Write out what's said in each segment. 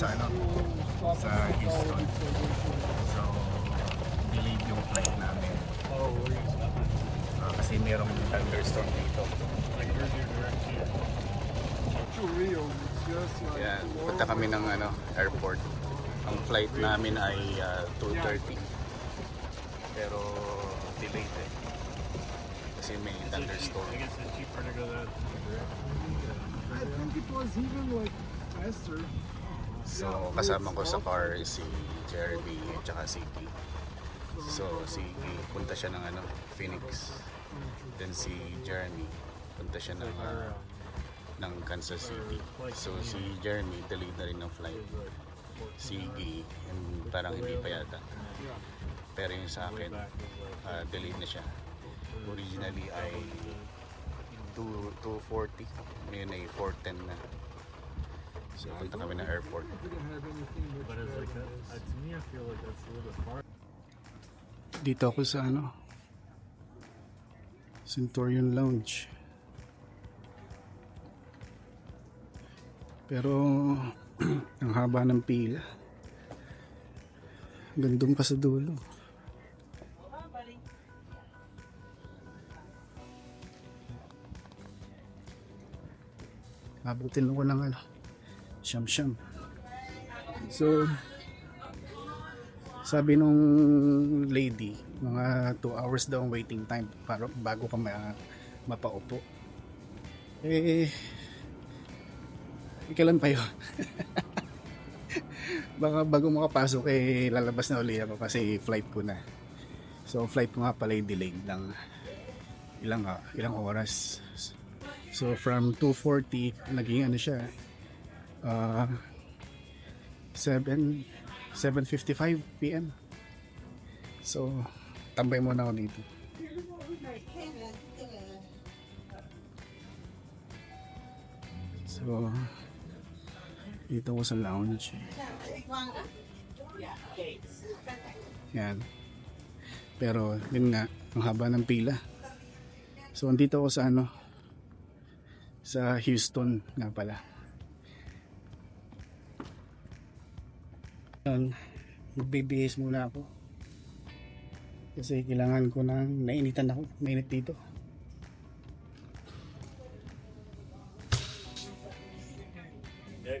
sa ano, sa Houston. So, delayed yung flight namin. Ah, kasi merong thunderstorm dito. Yan, punta kami ng ano, airport. Ang flight namin ay ah, 2.30. Pero delayed eh. Kasi may thunderstorm. I guess it's cheaper to go that. I think it was even like faster. So, kasama ko sa car si Jeremy at saka si Key. So, si Key, punta siya ng ano, Phoenix. Then si Jeremy, punta siya ng, ah, ng Kansas City. So, si Jeremy, delayed na rin ng flight. Si and parang hindi pa yata. Pero yung sa akin, ah, delayed na siya. Originally ay 2, 240. Ngayon ay 410 na. So, punta kami ng airport. Dito ako sa ano Centurion Lounge. Pero ang haba ng pila. Gandun pa sa dulo. Abutin ko ng ano, siyam siyam. So, sabi nung lady, mga 2 hours daw ang waiting time para bago ka ma, mapaupo. Eh, eh, kailan pa yun? Baka bago makapasok eh lalabas na uli ako kasi flight ko na. So flight ko nga pala yung delayed ng ilang ah, ilang oras. So from 2:40 naging ano siya uh, 7 7.55 p.m. So, tambay muna ako dito. So, dito ko sa lounge. Yan. Pero, yun nga, ang haba ng pila. So, andito ako sa ano, sa Houston nga pala. Yan, magbibihis muna ako. Kasi kailangan ko ng nainitan ako, mainit dito. Yeah.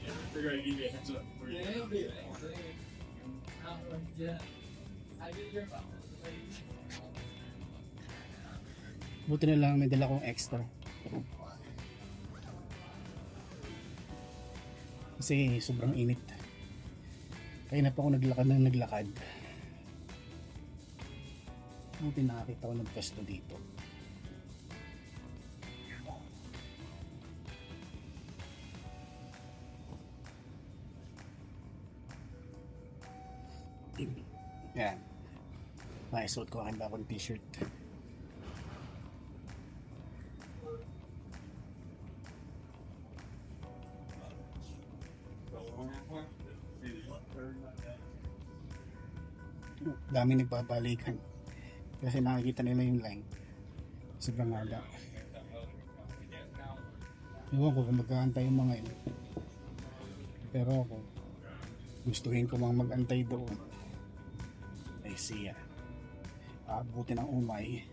Yeah. Figure I'd give you a heads up. for you. Buti na lang may dala kong extra. Kasi sobrang init. Kaya na pa ako naglakad ng naglakad. Buti nakakita ko ng pwesto dito. Yan. Maisuot ko aking bagong t-shirt. dami nagbabalikan kasi nakikita nila yung line. Sobrang haba. Ewan ko kung magkaantay yung mga yun. Pero ako gustuhin ko mang magantay doon ay siya aabuti ng umay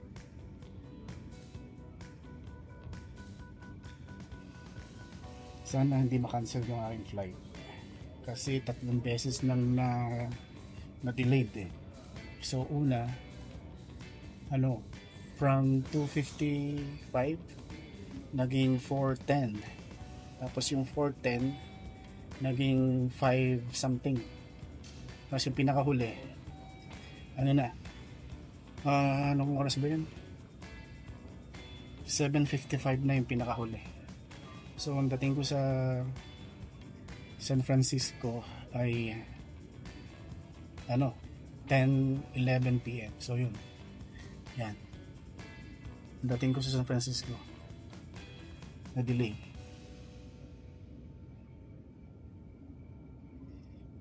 sana hindi makancel yung aking flight kasi tatlong beses nang na na-delayed eh. So una, ano, from 255 naging 410. Tapos yung 410 naging 5 something. Tapos yung pinakahuli, ano na, ah anong oras ba yun? 7.55 na yung pinakahuli. So ang dating ko sa San Francisco ay ano 10 11 PM so yun. Yan. Dating ko sa San Francisco. Na delay.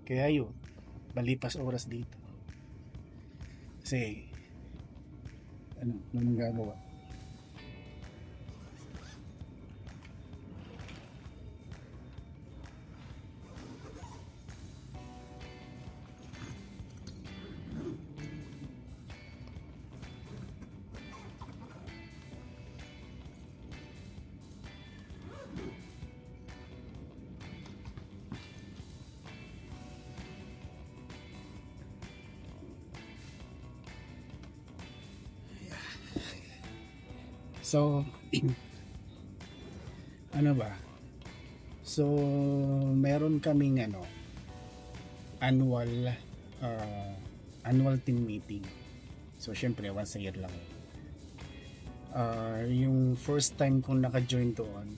Kaya yun. Malipas oras dito. Kasi, ano, ano nang gagawa? So, ano ba? So, meron kaming ano, annual uh, annual team meeting. So, syempre, once a year lang. Uh, yung first time kong naka-join doon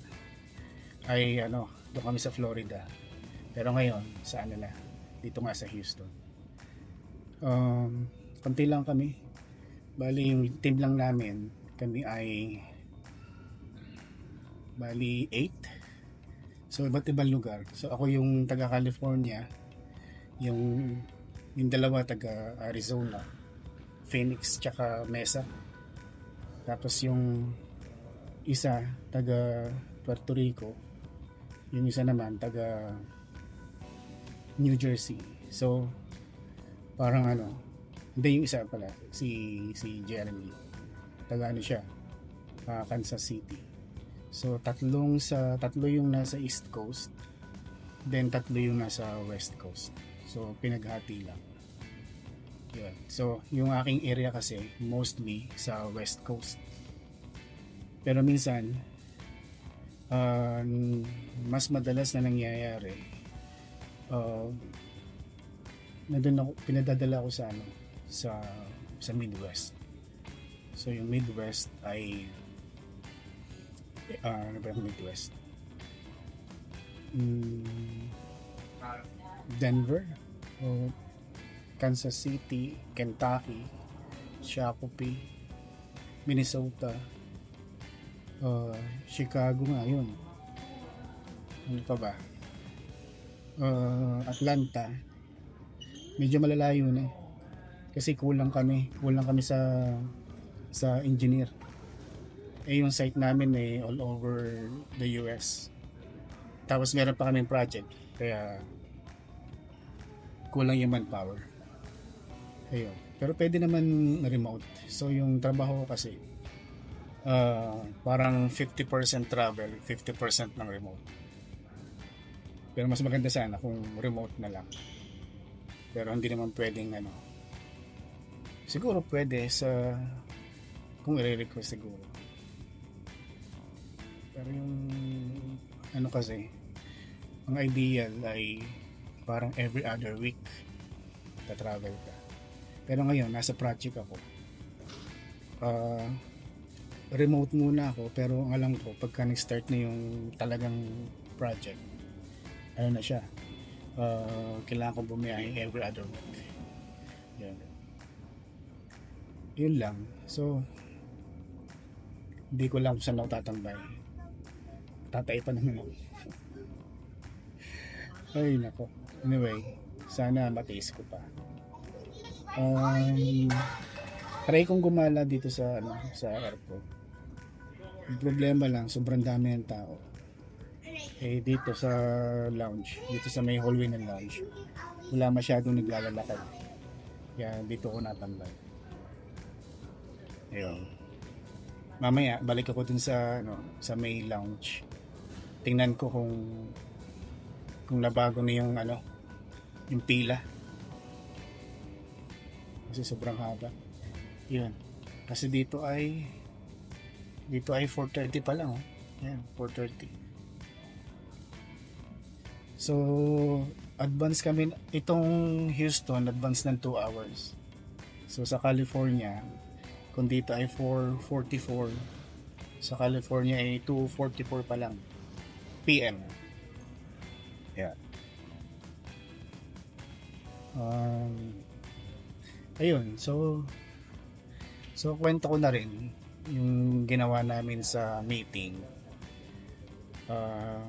ay ano, doon kami sa Florida. Pero ngayon, sa ano na, dito nga sa Houston. Um, konti lang kami. Bali, yung team lang namin, kami ay bali 8 so iba't ibang lugar. So ako yung taga California yung yung dalawa taga Arizona Phoenix tsaka Mesa. Tapos yung isa taga Puerto Rico yung isa naman taga New Jersey. So parang ano hindi yung isa pala si si Jeremy taga ano siya ah, Kansas City. So tatlong sa tatlo yung nasa East Coast then tatlo yung nasa West Coast. So pinaghati lang. Yun. so yung aking area kasi mostly sa West Coast. Pero minsan ah, mas madalas na nangyayari uh, nandun ako, pinadadala ako sa ano sa sa Midwest So yung Midwest ay ah, ano ba yung Midwest? Mm, Denver o Kansas City, Kentucky, Shakopee, Minnesota, uh, Chicago nga yun. Ano pa ba? Uh, Atlanta. Medyo malalayo na eh. Kasi kulang kami. Kulang kami sa sa engineer. Eh yung site namin eh all over the US. Tapos meron pa kaming project. Kaya kulang yung manpower. Ayun. Pero pwede naman remote. So yung trabaho ko kasi ah, parang 50% travel, 50% ng remote. Pero mas maganda sana kung remote na lang. Pero hindi naman pwedeng ano. Siguro pwede sa kung i-request siguro. Pero yung ano kasi ang ideal ay parang every other week ta-travel ka. Pero ngayon, nasa project ako. Ah, remote muna ako pero ang alam ko pagka nag-start na yung talagang project ano na siya ah, kailangan ko bumiyahe every other week yun yun lang so hindi ko lang saan ako tatambay. Tatay pa naman ako. Ay nako. Anyway sana matiis ko pa. Um, try kong gumala dito sa ano sa airport. Yung problema lang sobrang dami ng tao. Eh dito sa lounge dito sa may hallway ng lounge wala masyadong naglalakad. Kaya dito ko natambay. Ayun mamaya balik ako dun sa ano sa may lounge. Tingnan ko kung kung nabago na yung ano yung pila. Kasi sobrang haba. Yun. Kasi dito ay dito ay 4.30 pa lang oh. yan 4.30 so advance kami itong Houston advance ng 2 hours. So sa California kung dito ay 4.44 sa California ay 2.44 pa lang. PM yeah. Um, ayun. So so kwento ko na rin yung ginawa namin sa meeting. Uh,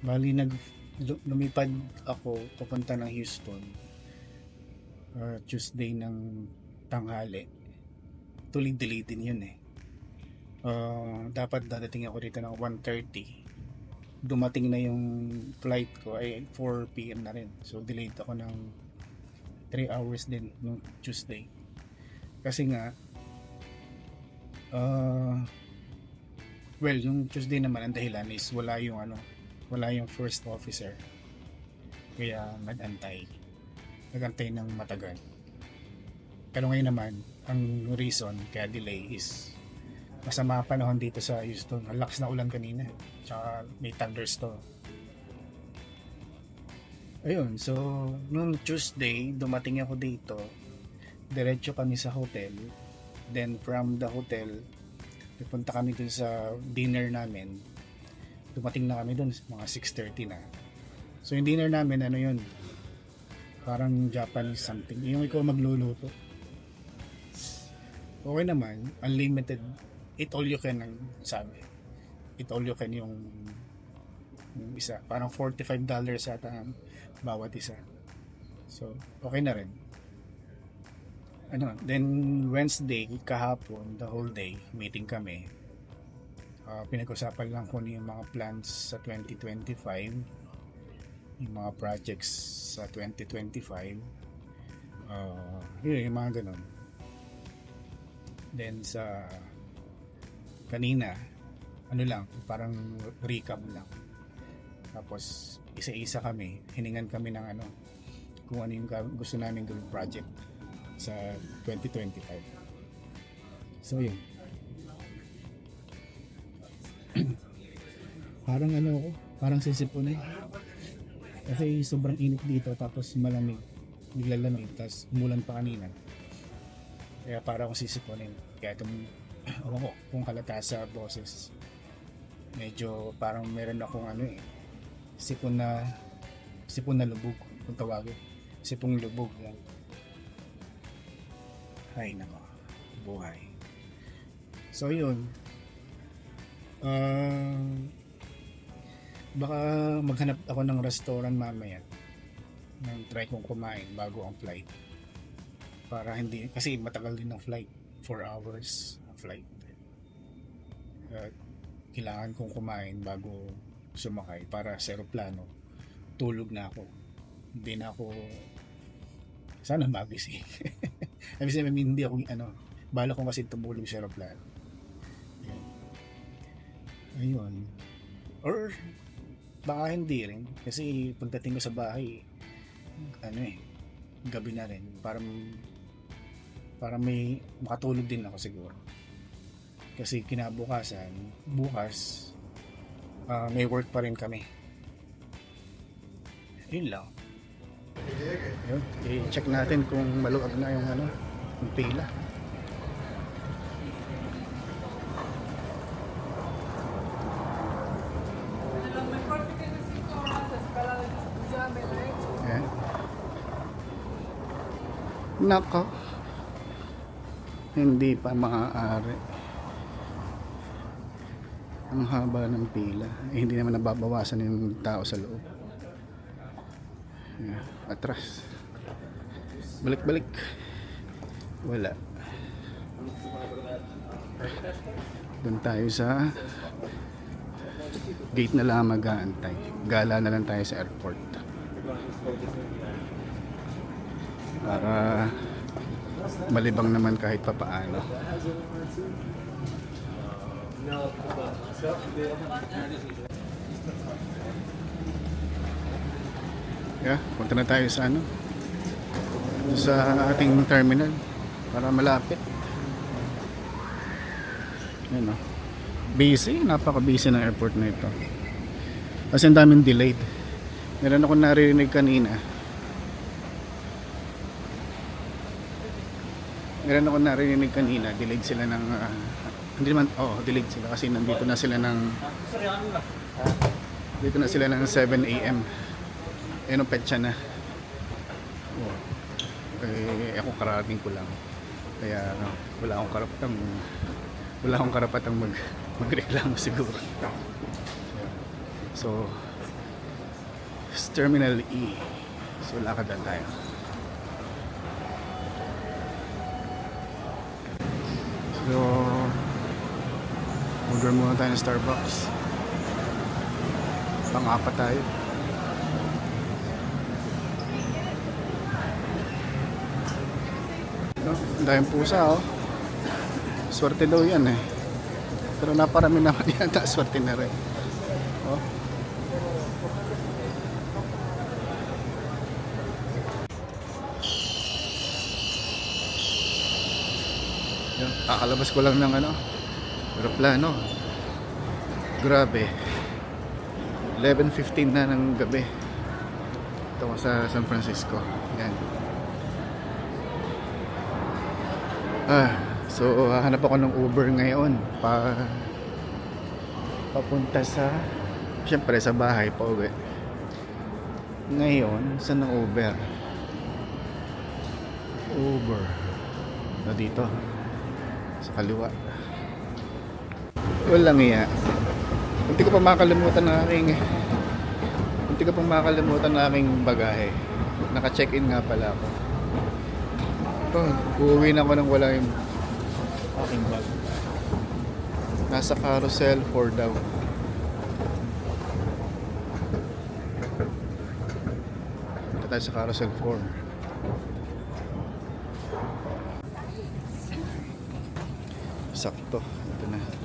bali nag lu- lumipad ako papunta ng Houston uh, Tuesday ng tanghali. Tuloy-delay din yun eh. Uh, dapat dadating ako dito ng 1.30. Dumating na yung flight ko ay 4 p.m. na rin. So delayed ako ng 3 hours din nung Tuesday. Kasi nga uh, well, yung Tuesday naman ang dahilan is wala yung ano, wala yung first officer. Kaya nag-antay. Nag-antay ng matagal. Pero ngayon naman, ang reason kaya delay is masama panahon dito sa Houston. Ang lakas na ulan kanina. Tsaka may thunderstorm. Ayun, so nung Tuesday, dumating ako dito. Diretso kami sa hotel. Then from the hotel, nagpunta kami dun sa dinner namin. Dumating na kami dun, mga 6.30 na. So yung dinner namin, ano yun? Parang Japanese something. Yung ikaw magluluto. Okay naman, unlimited. Eat all you can ang sabi. Eat all you can yung, yung isa. Parang $45 ata ang bawat isa. So, okay na rin. Ano, then Wednesday, kahapon, the whole day, meeting kami. Ah, pinag-usapan lang ko yung mga plans sa 2025, yung mga projects sa 2025. Ah, yun, yung mga ganun. Then sa kanina, ano lang, parang recap lang. Tapos isa-isa kami, hiningan kami ng ano, kung ano yung gusto namin gawing project sa 2025. So yun. parang ano ako, parang sisipunin. Kasi sobrang init dito tapos malamig, naglalamig, tapos umulan pa kanina. Kaya para akong sisipunin. Kaya itong, ewan ko, kung halata sa boses. Medyo parang meron akong ano eh, sipon na, sipon na lubog, kung tawagin. Sipong lubog lang. Ay nako, buhay. So yun, Ah, baka maghanap ako ng restaurant mamaya nang try kong kumain bago ang flight para hindi kasi matagal din ang flight. 4 hours ang flight. At kailangan kong kumain bago sumakay para sa aeroplano tulog na ako. Hindi na ako sana magising. Ibig sabihin, hindi ako ano bala ko kasi tumulog sa aeroplano Yun. ayun. Or baka hindi rin. Kasi pagdating ko sa bahay ano eh gabi na rin. Para para may makatulog din ako siguro kasi kinabukasan bukas ah, may work pa rin kami yun lang yun, i-check natin kung maluwag na yung ano yung pila. Nako. Hindi pa maaari. Ang haba ng pila. Eh, hindi naman nababawasan yung tao sa loob. Ayan. Atras. Balik-balik. Wala. Doon tayo sa gate na lang mag-aantay. Gala na lang tayo sa airport. Para malibang naman kahit papaano. Yeah, punta na tayo sa ano? Sa ating terminal para malapit. Yan o. Busy, napaka-busy ng airport na ito. Kasi ang daming delayed. Meron ako narinig kanina. Meron ako narinig kanina, delayed sila ng ah, hindi naman, oh, delayed sila kasi nandito na sila ng dito na sila ng 7 a.m. Eh, no, petsa na. Oh. Eh, ako karating ko lang. Kaya, ano, wala akong karapatang wala akong karapatang mag magreklamo siguro. So, Terminal E. So, lakad lang tayo. So, order muna tayo ng Starbucks. Pang-apat tayo. Daming pusa oh. Swerte daw yan eh. Pero naparami naman yata, swerte na rin. Oh. Kakalabas ko lang ng ano, aeroplano. Grabe. 11.15 na ng gabi. Ito sa San Francisco. Yan. Ah, so hahanap ako ng Uber ngayon pa papunta sa syempre sa bahay pa uwi. Ngayon, saan ang Uber? Uber. Na dito. Sa kaliwa. Walang iya. Hindi ko pa makalimutan ng aking hindi ko pa makalimutan ng aking bagahe. Naka-check-in nga pala ako. Oh, uuwi na ako nang wala yung aking bag. Nasa carousel 4 daw. Tayo sa carousel 4. Sakto. Ito na.